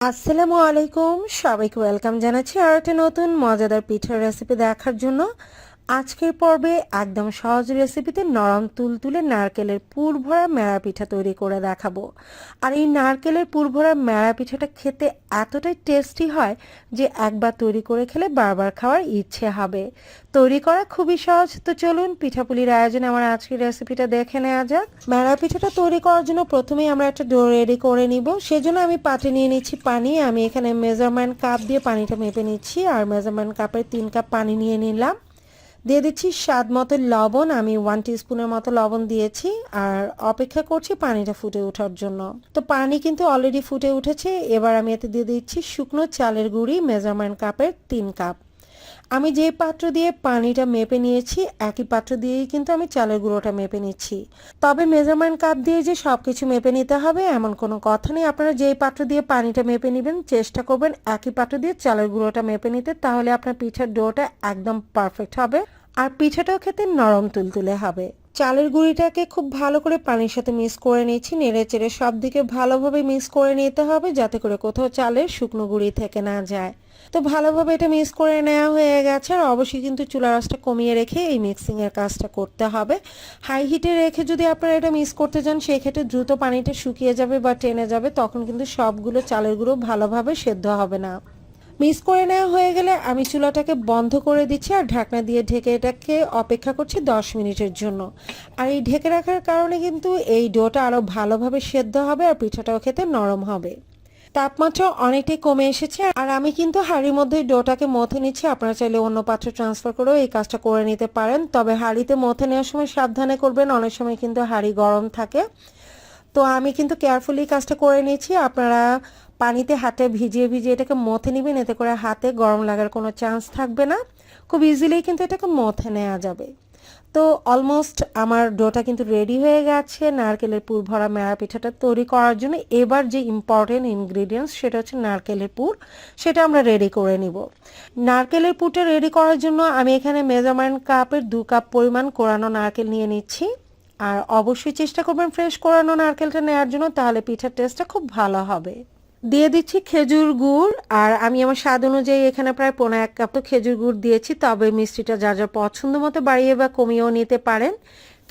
আসসালামু আলাইকুম। সবাইকে ওয়েলকাম জানাচ্ছি আর একটা নতুন মজাদার পিঠার রেসিপি দেখার জন্য। আজকের পর্বে একদম সহজ রেসিপিতে নরম তুলতুলে নারকেলের পুর ভরা মেড়া পিঠা তৈরি করে দেখাবো। আর এই নারকেলের পুর ভরা মেড়া পিঠাটা খেতে এতটাই টেস্টি হয় যে একবার তৈরি করে খেলে বারবার খাওয়ার ইচ্ছে হবে। তৈরি করা খুবই সহজ, তো চলুন পিঠাপুলির আয়োজনে আমার আজকের রেসিপিটা দেখে নেওয়া যাক। মেড়া পিঠাটা তৈরি করার জন্য প্রথমেই আমরা একটা ডো রেডি করে নিব। সেজন্য আমি পাত্রে নিয়ে নিচ্ছি পানি। আমি এখানে মেজারমেন্ট কাপ দিয়ে পানিটা মেপে নিচ্ছি। আর মেজারমেন্ট কাপের তিন কাপ পানি নিয়ে নিলাম। দিয়ে দিচ্ছি স্বাদ মতো লবণ। আমি ওয়ান টিস্পুনের মতো লবণ দিয়েছি আর অপেক্ষা করছি পানিটা ফুটে ওঠার জন্য। তো পানি কিন্তু অলরেডি ফুটে উঠেছে। এবার আমি এতে দিয়ে দিচ্ছি শুকনো চালের গুঁড়ি মেজারমেন্ট কাপের তিন কাপ আমি যে পাত্র দিয়ে পানিটা মেপে নিয়েছি, একই পাত্র দিয়েই কিন্তু আমি চালের গুঁড়োটা মেপে নিচ্ছি। তবে মেজারমেন্ট কাপ দিয়ে যে সব কিছু মেপে নিতে হবে, এমন কোনো কথা নেই। আপনারা যেই পাত্র দিয়ে পানিটা মেপে নেবেন, চেষ্টা করবেন একই পাত্র দিয়ে চালের গুঁড়োটা মেপে নিতে, তাহলে আপনার পিঠার ডোটা একদম পারফেক্ট হবে। আর পিঠাটাও খেতে নরম তুলতুলে হবে। চালের গুঁড়িটাকে খুব ভালো করে পানির সাথে মিক্স করে নিয়েছি। নেড়ে চেড়ে সব দিকে ভালোভাবে মিক্স করে নিতে হবে যাতে করে কোথাও চালের শুকনো গুঁড়ি থেকে না যায়। তো ভালোভাবে এটা মিক্স করে নেওয়া হয়ে গেছে আর অবশ্যই কিন্তু চুলা রাসটা কমিয়ে রেখে এই মিক্সিংয়ের কাজটা করতে হবে। হাই হিটে রেখে যদি আপনারা এটা মিক্স করতে যান সেক্ষেত্রে দ্রুত পানিটা শুকিয়ে যাবে বা টেনে যাবে, তখন কিন্তু সবগুলো চালের গুঁড়ো ভালোভাবে সেদ্ধ হবে না। মিক্স করে নেওয়া হয়ে গেলে আমি চুলাটাকে বন্ধ করে দিচ্ছি আর ঢাকনা দিয়ে ঢেকে এটাকে অপেক্ষা করছি দশ মিনিটের জন্য। আর এই ঢেকে রাখার কারণে কিন্তু এই ডোটা আরও ভালোভাবে সেদ্ধ হবে আর পিঠাটাও খেতে নরম হবে। তাপমাত্রা অনেকটাই কমে এসেছে আর আমি কিন্তু হাঁড়ির মধ্যে ডোটাকে মথে নিচ্ছি। আপনারা চাইলে অন্য পাত্রে ট্রান্সফার করেও এই কাজটা করে নিতে পারেন। তবে হাঁড়িতে মথে নেওয়ার সময় সাবধানে করবেন। অনেক সময় কিন্তু হাঁড়ি গরম থাকে। তো আমি কিন্তু কেয়ারফুলি কাজটা করে নিয়েছি। আপনারা পানিতে হাতে ভিজিয়ে ভিজিয়ে এটাকে মথে নেবেন, এতে করে হাতে গরম লাগার কোনো চান্স থাকবে না। খুব ইজিলি কিন্তু এটাকে মথে নেওয়া যাবে। তো অলমোস্ট আমার ডোটা কিন্তু রেডি হয়ে গেছে। নারকেলের পুর ভরা মেড়া পিঠাটা তৈরি করার জন্য এবার যে ইম্পর্টেন্ট ইনগ্রিডিয়েন্টস সেটা হচ্ছে নারকেলের পুর, সেটা আমরা রেডি করে নিব। নারকেলের পুরটা রেডি করার জন্য আমি এখানে মেজারমেন্ট কাপের দু কাপ পরিমাণ কোরানো নারকেল নিয়ে নিচ্ছি। আর অবশ্যই চেষ্টা করবেন ফ্রেশ করানো নারকেলটা নেওয়ার জন্য, তাহলে পিঠার টেস্টটা খুব ভালো হবে। দিয়ে দিচ্ছি খেজুর গুড়, আর আমি আমার স্বাদ অনুযায়ী এখানে প্রায় পনেরো এক কাপ তো খেজুর গুড় দিয়েছি, তবে মিষ্টিটা যা যা পছন্দ মতো বাড়িয়ে বা কমিয়েও নিতে পারেন।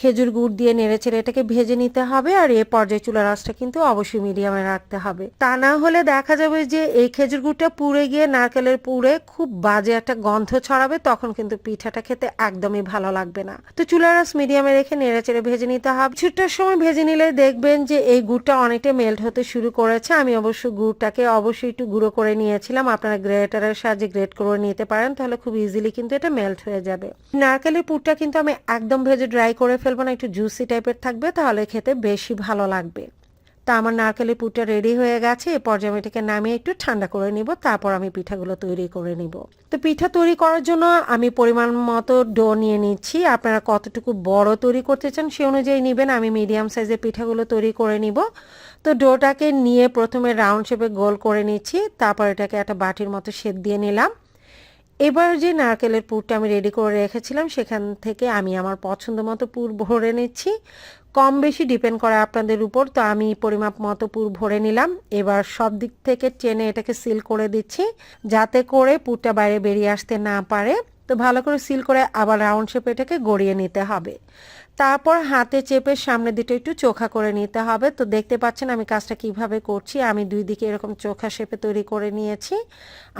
খেজুর গুড় দিয়ে নেড়েচেড়ে এটাকে ভেজে নিতে হবে আর এ পর্যায়ে চুলা রাসটা কিন্তু অবশ্যই মিডিয়ামে রাখতে হবে। তা না হলে দেখা যাবে যে এই খেজুর গুড়টা পুড়ে গিয়ে নারকেলের পুড়ে খুব বাজে একটা গন্ধ ছড়াবে, তখন কিন্তু পিঠাটা খেতে একদমই ভালো লাগবে না। তো চুলা রাস মিডিয়ামে রেখে নেড়েচেড়ে ভেজে নিতে হবে। ছুটটার সময় ভেজে নিলে দেখবেন যে এই গুড়টা অনেকটা মেল্ট হতে শুরু করেছে। আমি অবশ্য গুড়টাকে অবশ্যই একটু গুঁড়ো করে নিয়েছিলাম। আপনারা গ্রেটারের সাহায্যে গ্রেট করে নিতে পারেন, তাহলে খুব ইজিলি কিন্তু এটা মেল্ট হয়ে যাবে। নারকেলের পুরটা কিন্তু আমি একদম ভেজে ড্রাই করে ফেলব না একটু জুসি টাইপের থাকবে, তাহলে খেতে বেশি ভালো লাগবে। তা আমার নারকেলের পুরটা রেডি হয়ে গেছে, এ আমি এটাকে নামিয়ে একটু ঠান্ডা করে নিব, তারপর আমি পিঠাগুলো তৈরি করে নিব। তো পিঠা তৈরি করার জন্য আমি পরিমাণ মতো ডো নিয়ে নিচ্ছি। আপনারা কতটুকু বড় তৈরি করতে চান সে অনুযায়ী নেবেন, আমি মিডিয়াম সাইজের পিঠাগুলো তৈরি করে নিব। তো ডোটাকে নিয়ে প্রথমে রাউন্ড শেপে গোল করে নিচ্ছি, তারপর এটাকে একটা বাটির মতো শেপ দিয়ে নিলাম। এবার যে নারকেলের পুরটা আমি রেডি করে রেখেছিলাম, সেখান থেকে আমি আমার পছন্দ মতো পুর ভরে নিচ্ছি। কম বেশি ডিপেন্ড করে আপনাদের উপর, তো আমি পরিমাপ মতো পুর ভরে নিলাম। এবার সব দিক থেকে টেনে এটাকে সিল করে দিচ্ছি, যাতে করে পুরটা বাইরে বেরিয়ে আসতে না পারে। তো ভালো করে সিল করে আবার রাউন্ড শেপ এটাকে গড়িয়ে নিতে হবে। তারপর হাতে চেপে সামনের দিকে একটু চোখা করে নিতে হবে। তো দেখতে পাচ্ছেন আমি কাজটা কীভাবে করছি। আমি দুই দিকে এরকম চোখা শেপে তৈরি করে নিয়েছি।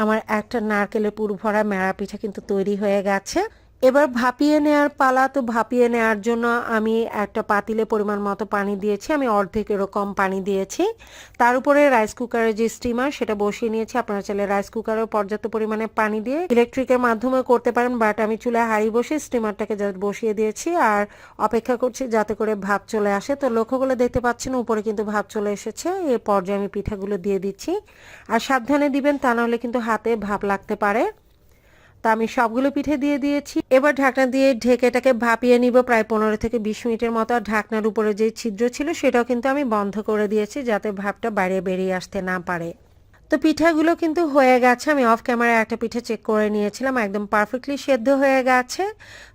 আমার একটা নারকেলের পুর ভরা মেড়া পিঠা কিন্তু তৈরি হয়ে গেছে। এবার ভাপিয়ে নেওয়ার পালা তো ভাপিয়ে নেওয়ার জন্য আমি একটা পাতিলে পরিমাণ মতো পানি দিয়েছি, আমি অর্ধেক এরকম পানি দিয়েছি। তার উপরে রাইস কুকারের যে স্টিমার সেটা বসিয়ে নিয়েছি। আপনারা চাইলে রাইস কুকারেও পর্যাপ্ত পরিমাণে পানি দিয়ে ইলেকট্রিকের মাধ্যমে করতে পারেন বাট আমি চুলায় হাঁড়ি বসে স্টিমারটাকে জাস্ট বসিয়ে দিয়েছি আর অপেক্ষা করছি যাতে করে ভাপ চলে আসে। তো লক্ষ্য করে দেখতে পাচ্ছেন, উপরে কিন্তু ভাপ চলে এসেছে, এ পর্যায়ে আমি পিঠাগুলো দিয়ে দিচ্ছি। আর সাবধানে দিবেন, তা নাহলে কিন্তু হাতে ভাপ লাগতে পারে। তা আমি সবগুলো পিঠে দিয়ে দিয়েছি। এবার ঢাকনা দিয়ে ঢেকে এটাকে ভাপিয়ে নিব। প্রায় পনেরো থেকে বিশ মিনিটের মতো। আর ঢাকনার উপরে যে ছিদ্র ছিল, সেটাও কিন্তু আমি বন্ধ করে দিয়েছি যাতে ভাপটা বাইরে বেরিয়ে আসতে না পারে। তো পিঠাগুলো কিন্তু হয়ে গেছে। আমি অফ ক্যামেরায় একটা পিঠা চেক করে নিয়েছিলাম, একদম পারফেক্টলি সেদ্ধ হয়ে গেছে।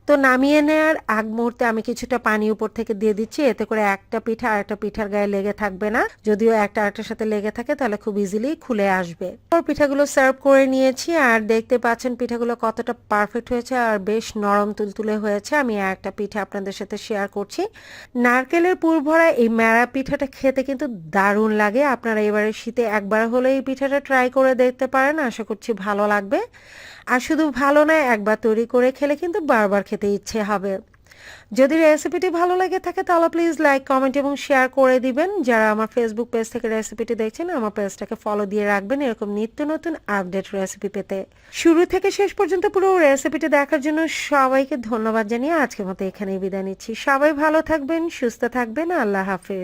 তো নামিয়ে নেওয়ার আগ মুহূর্তে আমি কিছুটা পানি উপর থেকে দিয়ে দিচ্ছি, এতে করে একটা পিঠা আর একটা পিঠার গায়ে লেগে থাকবে না। যদিও একটা আরেকটার সাথে লেগে থাকে, তাহলে খুব ইজিলি খুলে আসবে। পিঠাগুলো সার্ভ করে নিয়েছি, আর দেখতে পাচ্ছেন পিঠাগুলো কতটা পারফেক্ট হয়েছে আর বেশ নরম তুলতুলে হয়েছে। আমি একটা পিঠা আপনাদের সাথে শেয়ার করছি। নারকেলের পুর ভরা এই ম্যাড়া পিঠাটা খেতে কিন্তু দারুণ লাগে। আপনারা এবারে শীতে একবার হলে এই পিঠাটা ট্রাই করে দেখতে পারেন, আশা করছি ভালো লাগবে। আর শুধু ভালো নয়, একবার তৈরি করে খেলে কিন্তু বারবার খেতে ইচ্ছে হবে। যদি রেসিপিটি ভালো লেগে থাকে তাহলে প্লিজ লাইক কমেন্ট এবং শেয়ার করে দিবেন। যারা আমার ফেসবুক পেজ থেকে রেসিপিটি দেখছেন, আমার পেজটাকে ফলো দিয়ে রাখবেন এরকম নিত্য নতুন আপডেট রেসিপি পেতে। শুরু থেকে শেষ পর্যন্ত পুরো রেসিপিটি দেখার জন্য সবাইকে ধন্যবাদ জানিয়ে আজকের মতো এখানেই বিদায় নিচ্ছি। সবাই ভালো থাকবেন, সুস্থ থাকবেন, আল্লাহ হাফেজ।